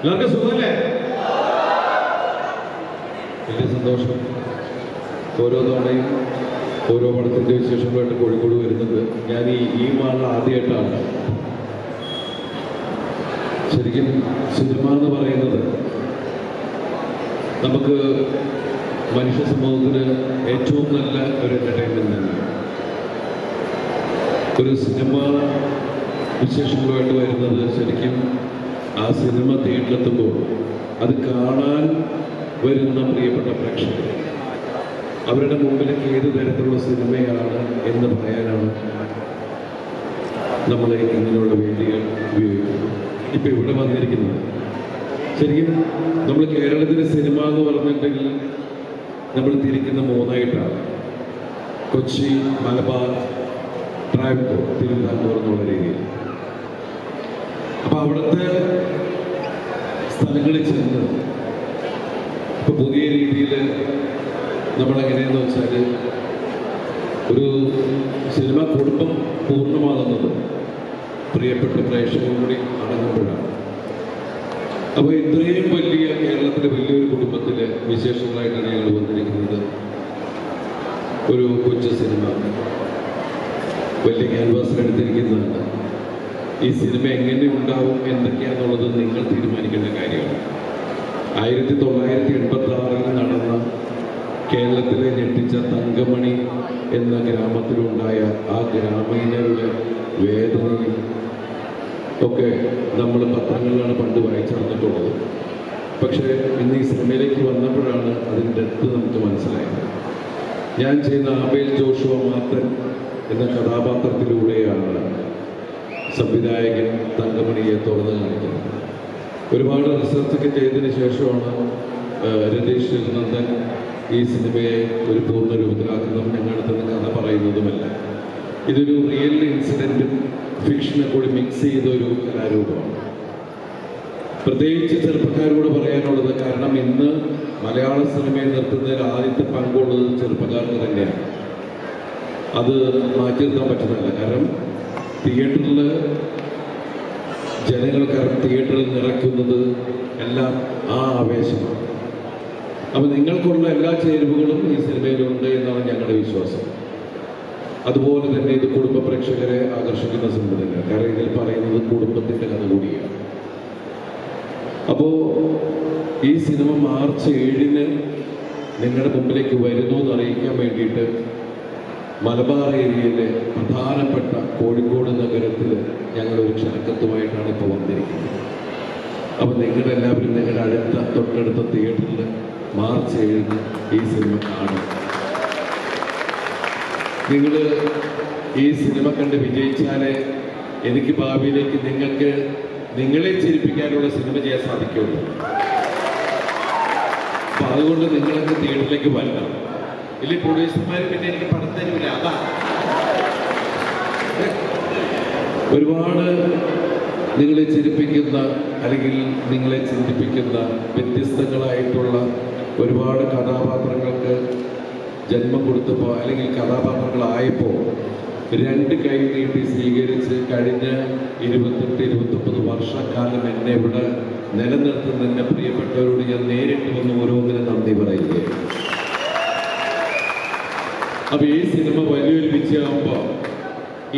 എല്ലാവർക്കും സുഖമല്ലേ? വലിയ സന്തോഷം. ഓരോ തവണയും ഓരോ പടത്തിന്റെ വിശേഷങ്ങളായിട്ട് കോഴിക്കോട് വരുന്നത് ഞാൻ ഈ ഈ മാളിൽ ആദ്യമായിട്ടാണ്. ശരിക്കും സിനിമ എന്ന് പറയുന്നത് നമുക്ക് മനുഷ്യ സമൂഹത്തിന് ഏറ്റവും നല്ല ഒരു എന്റർടൈൻമെന്റ് തന്നെയാണ് ഒരു സിനിമ വിശേഷങ്ങളുമായിട്ട് വരുന്നത് ശരിക്കും ആ സിനിമ തിയേറ്ററിലെത്തുമ്പോൾ അത് കാണാൻ വരുന്ന പ്രിയപ്പെട്ട പ്രേക്ഷകർ. അവരുടെ മുമ്പിലേക്ക് ഏത് തരത്തിലുള്ള സിനിമയാണ് എന്ന് പറയാനാണ് നമ്മൾ ഇങ്ങനെയുള്ള വേദികൾ ഉപയോഗിക്കുന്നത്. ഇപ്പം ഇവിടെ വന്നിരിക്കുന്നത് ശരിക്കും നമ്മൾ കേരളത്തിലെ സിനിമ എന്ന് പറഞ്ഞിട്ടുണ്ടെങ്കിൽ നമ്മൾ തിരിക്കുന്ന മൂന്നായിട്ടാണ്. കൊച്ചി മലബാർ ട്രാവൻകൂർ തിരുവിതാംകൂർ എന്നുള്ള രീതിയിൽ. അപ്പോൾ അവിടുത്തെ സ്ഥലങ്ങളിൽ ചെന്ന് ഇപ്പൊ പുതിയ രീതിയിൽ നമ്മളെങ്ങനെയെന്ന് വെച്ചാൽ ഒരു സിനിമ കുടുംബം പൂർണമാകുന്നത് പ്രിയപ്പെട്ട പ്രേക്ഷകരും കൂടി അടങ്ങുമ്പോഴാണ്. അപ്പോൾ ഇത്രയും വലിയ കേരളത്തിലെ വലിയൊരു കുടുംബത്തിലെ വിശേഷങ്ങളായിട്ടാണ് ഞങ്ങൾ വന്നിരിക്കുന്നത്. ഒരു കൊച്ചു സിനിമ. വലിയ ക്യാൻവാസിൽ എടുത്തിരിക്കുന്നതാണ്. ഈ സിനിമ എങ്ങനെ ഉണ്ടാവും എന്തൊക്കെയാണെന്നുള്ളത് നിങ്ങൾ തീരുമാനിക്കേണ്ട കാര്യമാണ്. ആയിരത്തി തൊള്ളായിരത്തി എൺപത്തി ആറിൽ നടന്ന കേരളത്തിലെ ഞെട്ടിച്ച തങ്കമണി എന്ന ഗ്രാമത്തിലുണ്ടായ ആ ഗ്രാമീണരുടെ വേദനയും ഒക്കെ നമ്മൾ പത്രങ്ങളിലാണ് പണ്ട് വായിച്ചറിഞ്ഞിട്ടുള്ളത്. പക്ഷെ ഇന്ന് ഈ സിനിമയിലേക്ക് വന്നപ്പോഴാണ് അതിന്റെ ഡെപ്ത് നമുക്ക് മനസ്സിലായത്. ഞാൻ ചെയ്യുന്ന ആബേൽ ജോഷുവ മാത്തൻ എന്ന കഥാപാത്രത്തിലൂടെയാണ് സംവിധായകൻ തങ്കമണിയെ തുറന്നു കാണിക്കുന്നത് ഒരുപാട് റിസർച്ചൊക്കെ ചെയ്തതിന് ശേഷമാണ് രതീഷ് നന്ദൻ ഈ സിനിമയെ ഒരു പൂർണ രൂപത്തിലാക്കുന്നതും ഞങ്ങളുടെ കഥ പറയുന്നതുമല്ല. ഇതൊരു റിയൽ ഇൻസിഡന്റും ഫിക്ഷനെ കൂടി മിക്സ് ചെയ്ത ഒരു കലാരൂപമാണ്. പ്രത്യേകിച്ച് ചെറുപ്പക്കാരോട് പറയാനുള്ളത് കാരണം ഇന്ന് മലയാള സിനിമയെ നിർത്തുന്നതിൽ ആദ്യത്തെ പങ്കുള്ളത് ചെറുപ്പക്കാർക്ക് തന്നെയാണ്. അത് മാറ്റി നിർത്താൻ കാരണം തിയേറ്ററിൽ ജനങ്ങൾക്ക് തിയേറ്ററിൽ നിറയ്ക്കുന്നത് എല്ലാം ആ ആവേശമാണ്. അപ്പം നിങ്ങൾക്കുള്ള എല്ലാ ചേരുവകളും ഈ സിനിമയിലുണ്ട് എന്നാണ് ഞങ്ങളുടെ വിശ്വാസം. അതുപോലെ തന്നെ ഇത് കുടുംബ പ്രേക്ഷകരെ ആകർഷിക്കുന്ന തന്നെയാണ്. കാരണം ഇതിൽ പറയുന്നത് കുടുംബത്തിന്റെ കഥ കൂടിയാണ്. അപ്പോൾ ഈ സിനിമ മാർച്ച് ഏഴിന് നിങ്ങളുടെ മുമ്പിലേക്ക് വരുന്നു എന്ന് അറിയിക്കാൻ വേണ്ടിയിട്ട് മലബാർ ഏരിയയിലെ പ്രധാനപ്പെട്ട കോഴിക്കോട് നഗരത്തിൽ ഞങ്ങൾ ഒരു ക്ഷണക്കത്തുമായിട്ടാണ് ഇപ്പോൾ വന്നിരിക്കുന്നത് അപ്പോൾ നിങ്ങളെല്ലാവരും നിങ്ങളുടെ അടുത്ത തൊട്ടടുത്ത തിയേറ്ററിൽ മാർച്ച് ഏഴിന് ഈ സിനിമ കാണും. നിങ്ങൾ ഈ സിനിമ കണ്ട് വിജയിച്ചാലേ എനിക്ക് ഭാവിയിലേക്ക് നിങ്ങൾക്ക് നിങ്ങളെ ചിരിപ്പിക്കാനുള്ള സിനിമ ചെയ്യാൻ സാധിക്കുള്ളൂ. അപ്പൊ അതുകൊണ്ട് നിങ്ങളൊക്കെ തിയേറ്ററിലേക്ക് വരണം. ഇല്ല പ്രൊഡ്യൂസർമാർ പിന്നെ എനിക്ക് പണം അതാണ് ഒരുപാട് നിങ്ങളെ ചിരിപ്പിക്കുന്ന അല്ലെങ്കിൽ നിങ്ങളെ ചിന്തിപ്പിക്കുന്ന വ്യത്യസ്തങ്ങളായിട്ടുള്ള ഒരുപാട് കഥാപാത്രങ്ങൾക്ക് ജന്മം കൊടുത്തപ്പോൾ അല്ലെങ്കിൽ കഥാപാത്രങ്ങളായപ്പോൾ രണ്ട് കൈ നീട്ടി സ്വീകരിച്ച് കഴിഞ്ഞ ഇരുപത്തെട്ട് ഇരുപത്തൊമ്പത് വർഷക്കാലം എന്നെ ഇവിടെ നിലനിർത്തുന്ന എന്റെ പ്രിയപ്പെട്ടവരോട് ഞാൻ നേരിട്ട് വന്ന് ഓരോന്നിനും നന്ദി പറയുകയാണ് അപ്പൊ ഈ സിനിമ വലിയൊരു വിജയമാകുമ്പോൾ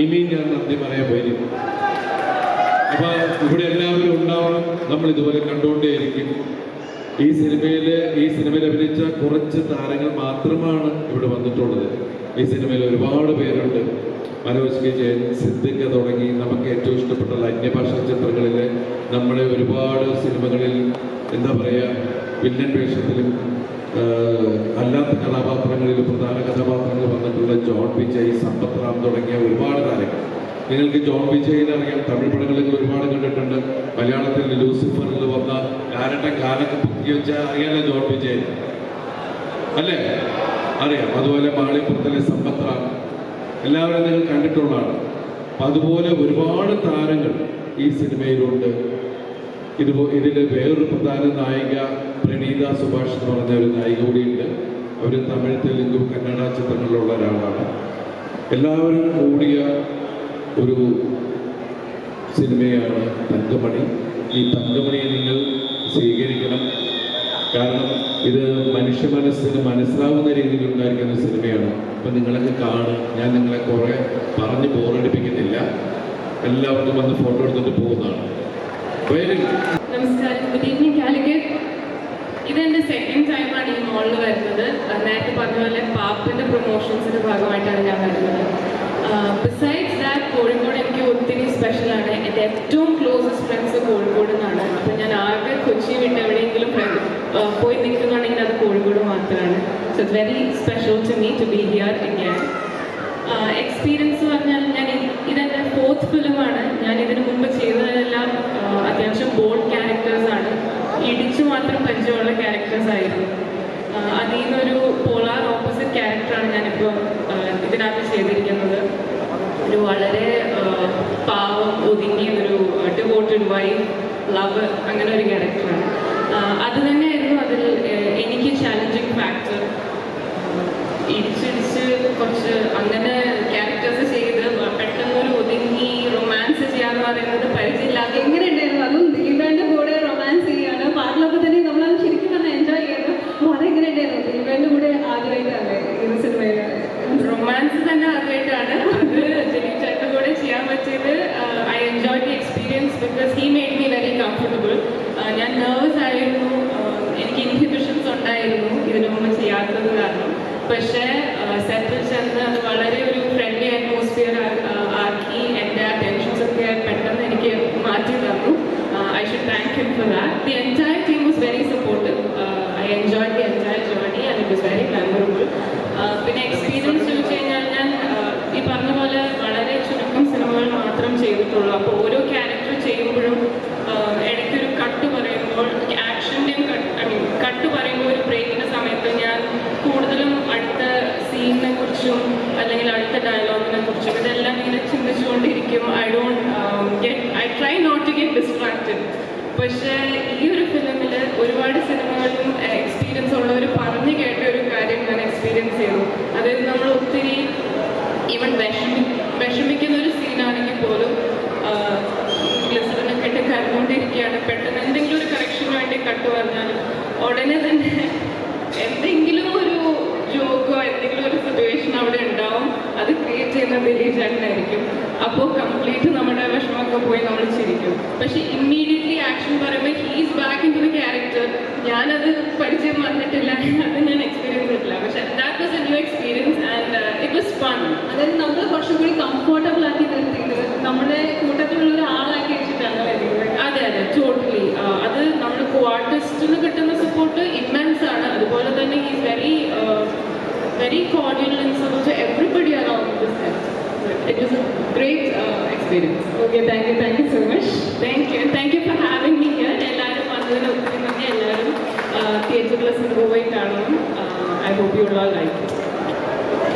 ഇനിയും ഞാൻ നന്ദി പറയാൻ വരും. അപ്പൊ ഇവിടെ എല്ലാവരും ഉണ്ടാവണം. നമ്മൾ ഇതുപോലെ കണ്ടുകൊണ്ടേയിരിക്കും. ഈ സിനിമയിൽ ഈ സിനിമയിൽ അഭിനയിച്ച കുറച്ച് താരങ്ങൾ മാത്രമാണ് ഇവിടെ വന്നിട്ടുള്ളത്. ഈ സിനിമയിൽ ഒരുപാട് പേരുണ്ട്. മനോജ് കെ ജയൻ സിദ്ദിഖ് തുടങ്ങി നമുക്ക് ഏറ്റവും ഇഷ്ടപ്പെട്ട അന്യഭാഷാ ചിത്രങ്ങളിൽ നമ്മുടെ ഒരുപാട് സിനിമകളിൽ എന്താ പറയുക വില്ലൻ വേഷത്തിലും അല്ലാത്ത കഥാപാത്രങ്ങളിൽ പ്രധാന കഥാപാത്രങ്ങൾ വന്നിട്ടുള്ള ജോൺ വിജയ് സമ്പത്ത് റാം തുടങ്ങിയ ഒരുപാട് താരങ്ങൾ. നിങ്ങൾക്ക് ജോൺ വിജയിനെ അറിയാം തമിഴ് പടങ്ങളിൽ ഒരുപാട് കണ്ടിട്ടുണ്ട്. മലയാളത്തിൽ ലൂസിഫറിൽ വന്ന കാരട്ടെ കാലൊക്കെ പൊക്കി വെച്ചാൽ അറിയാലോ ജോൺ വിജയ് അല്ലേ? അറിയാം. അതുപോലെ മാളിപ്പുറത്തിലെ സമ്പത്ര എല്ലാവരും നിങ്ങൾ കണ്ടിട്ടുള്ളതാണ്. അപ്പം അതുപോലെ ഒരുപാട് താരങ്ങൾ ഈ സിനിമയിലുണ്ട്. ഇതുപോ ഇതിൽ വേറൊരു പ്രധാന നായിക പ്രണീത സുഭാഷ് എന്ന് പറഞ്ഞ ഒരു നായിക കൂടിയുണ്ട്. അവർ തമിഴ് തെലുങ്ക് കന്നഡ ചിത്രങ്ങളിലുള്ള ഒരാളാണ്. എല്ലാവരും കൂടിയ ഒരു സിനിമയാണ് തങ്കമണി. ഈ തങ്കമണിയെ നിങ്ങൾ സ്വീകരിക്കണം. കാരണം ഇത് മനുഷ്യ മനസ്സിന് മനസ്സിലാവുന്ന രീതിയിൽ ഉണ്ടായിരിക്കുന്ന സിനിമയാണ്. അപ്പം നിങ്ങളൊക്കെ കാണും ഞാൻ നിങ്ങളെ കുറേ പറഞ്ഞ് ബോറടിപ്പിക്കുന്നില്ല എല്ലാവർക്കും വന്ന് ഫോട്ടോ എടുത്തിട്ട് പോകുന്നതാണ്. നമസ്കാരം. ഇതെന്റെ സെക്കൻഡ് ടൈമാണ് ഈ മോളിൽ വരുന്നത്. നേരത്തെ പറഞ്ഞ പോലെ പാപ്പിന്റെ പ്രൊമോഷൻസിന്റെ ഭാഗമായിട്ടാണ് ഞാൻ വരുന്നത്. ബിസൈഡ്സ് ദാറ്റ് കോഴിക്കോട് എനിക്ക് ഒത്തിരി സ്പെഷ്യലാണ് എന്റെ ഏറ്റവും ക്ലോസസ്റ്റ് ഫ്രണ്ട്സ് കോഴിക്കോട് നിന്നാണ്. അപ്പം ഞാൻ ആകെ കൊച്ചി വിട്ട് എവിടെയെങ്കിലും പോയി നിൽക്കുന്നുണ്ടെങ്കിൽ അത് കോഴിക്കോട് മാത്രമാണ്. So it very special to me to be here India experience പറഞ്ഞാൽ ഞാൻ ഇതെന്റെ ഫോർത്ത് ഫിലിമാണ് ഞാൻ ഇതിനു മുമ്പ് ചെയ്തതെല്ലാം ആ, അത്യാവശ്യം ബോൾഡ് ക്യാരക്ടേഴ്സ് ആണ് ഇടിച്ചു മാത്രം പരിചയമുള്ള ക്യാരക്ടേഴ്സ് ആയിരുന്നു. അതിൽ നിന്നൊരു പോളാർ ഓപ്പോസിറ്റ് ക്യാരക്ടറാണ് ഞാനിപ്പോൾ ഇതിനകത്ത് ചെയ്തിരിക്കുന്നത്. ഒരു വളരെ പാവം ഒതുങ്ങിയ ഒരു ഡിവോട്ടഡ് വൈഫ് ലവ് അങ്ങനെ ഒരു ക്യാരക്ടറാണ് അത് തന്നെയായിരുന്നു അതിൽ എനിക്ക് ചാലഞ്ചിങ് ഫാക്ടർ ഇടിച്ചിടിച്ച് കുറച്ച് അങ്ങനെ ക്യാരക്ടേഴ്സ് ചെയ്ത് പെട്ടെന്നൊരു ഒതുങ്ങി റൊമാൻസ് ചെയ്യാന്ന് പറയുന്നത് പരിചയമില്ലാതെ എങ്ങനെ ഉണ്ടായിരുന്നു അതും ദിലീപേന്റെ കൂടെ റൊമാൻസ് ചെയ്യാണ് പാട്ടിലൊക്കെ തന്നെ നമ്മൾ ശരിക്കും പറഞ്ഞാൽ എൻജോയ് ചെയ്യുന്നു അപ്പോൾ അതെങ്ങനെ ഉണ്ടായിരുന്നു ദിലീപേന്റെ കൂടെ ആദ്യമായിട്ടല്ലേ ഈ സിനിമയിൽ റൊമാൻസ് തന്നെ ആദ്യമായിട്ടാണ് അത് ജലീൽ ചേട്ടന്റെ കൂടെ ചെയ്യാൻ പറ്റിയത് I enjoy the experience because he made me very comfortable ഞാൻ നെർവസ് ആയിരുന്നു ആഹ് എനിക്ക് ഇൻഹിബിഷൻസ് ഉണ്ടായിരുന്നു ഇതിനു മുമ്പ് ചെയ്യാത്തത് കാരണം പക്ഷേ സെറ്റിൽ ചെന്ന് അത് വളരെ ഒരു ഫ്രണ്ട്ലി അറ്റ്മോസ്ഫിയർ ആക്കി എന്റെ ആ ടെൻഷൻസ് ഒക്കെ പെട്ടെന്ന് എനിക്ക് മാറ്റി തന്നു I should thank him for that the entire team was very supportive I enjoy the entire journey and it was very memorable പിന്നെ എക്സ്പീരിയൻസ് ചോദിച്ചു കഴിഞ്ഞാൽ ഞാൻ ആഹ് ഈ പറഞ്ഞ പോലെ വളരെ ചുരുക്കം സിനിമകൾ മാത്രം ചെയ്തിട്ടുള്ളൂ അപ്പോൾ ഓരോ ക്യാരക്ടർ ചെയ്യുമ്പോഴും ആഹ് ഇടയ്ക്കൊരു കട്ട് പറയുമ്പോൾ ആക്ഷന്റെയും കട്ട് ഐ മീൻ കട്ട് പറയുമ്പോൾ ഒരു ബ്രേക്കിന്റെ സമയത്ത് ഞാൻ കൂടുതലും അടുത്ത സീനിനെ കുറിച്ചും അല്ലെങ്കിൽ അടുത്ത ഡയലോഗിനെ കുറിച്ചും ഇതെല്ലാം ഇങ്ങനെ ചിന്തിച്ചുകൊണ്ടിരിക്കും. I don't get I try not to get distracted പക്ഷേ ഈ ഒരു ഫിലിമിൽ ഒരുപാട് സിനിമകളിലും എക്സ്പീരിയൻസ് ഉള്ളവർ പറഞ്ഞു കേട്ട ഒരു കാര്യം ഞാൻ എക്സ്പീരിയൻസ് ചെയ്തു അതായത് നമ്മൾ ഒത്തിരി ഈവൻ വിഷമി വിഷമിക്കുന്ന ഒരു സീനാണെങ്കിൽ പോലും ഗ്ലിസറിനൊക്കെ ഇട്ട് കരഞ്ഞുകൊണ്ടിരിക്കുകയാണ് പെട്ടെന്ന് എന്തെങ്കിലും ഒരു കറക്ഷന് വേണ്ടി കട്ട് പറഞ്ഞാൽ ഉടനെ തന്നെ എന്തെങ്കിലും ഒരു ജോക്കോ എന്തെങ്കിലും ഒരു സിറ്റുവേഷൻ അവിടെ ഉണ്ടാവും അത് ക്രിയേറ്റ് ചെയ്യുന്ന ദിലീപ് ചേട്ടനായിരിക്കും അപ്പോൾ കംപ്ലീറ്റ് നമ്മുടെ ചിരിക്കും പക്ഷെ ഇമ്മീഡിയറ്റ്ലി ആക്ഷൻ പറയുമ്പോൾ he's back in to the character ഞാനത് പഠിച്ച് വന്നിട്ടില്ല. അത് ഞാൻ എക്സ്പീരിയൻസ് ചെയ്തിട്ടില്ല. പക്ഷെ that was a new experience and it was fun അതായത് നമ്മൾ കുറച്ചും കൂടി കംഫർട്ടബിൾ ആക്കി നിർത്തിയത് നമ്മുടെ കൂട്ടത്തിലുള്ള ഒരാളാക്കി വെച്ചിട്ടാണ് അതെ അതെ. ടോട്ടലി അത് നമ്മൾ കോർട്ടിസ്റ്റിന് കിട്ടുന്ന സപ്പോർട്ട് ഇമ്മൻസ് ആണ്. അതുപോലെ തന്നെ is very very cordial in support it was a great experience okay thank you thank you so much thank you thank you for having me here എല്ലാവരും വന്നതിന് ഒത്തിരി നന്ദി എല്ലാവരും തിയേറ്റർ പ്ലസിന് പോയി കാണണം ഐ ഹോപ്പ് യു ഉള്ള ലൈക്ക്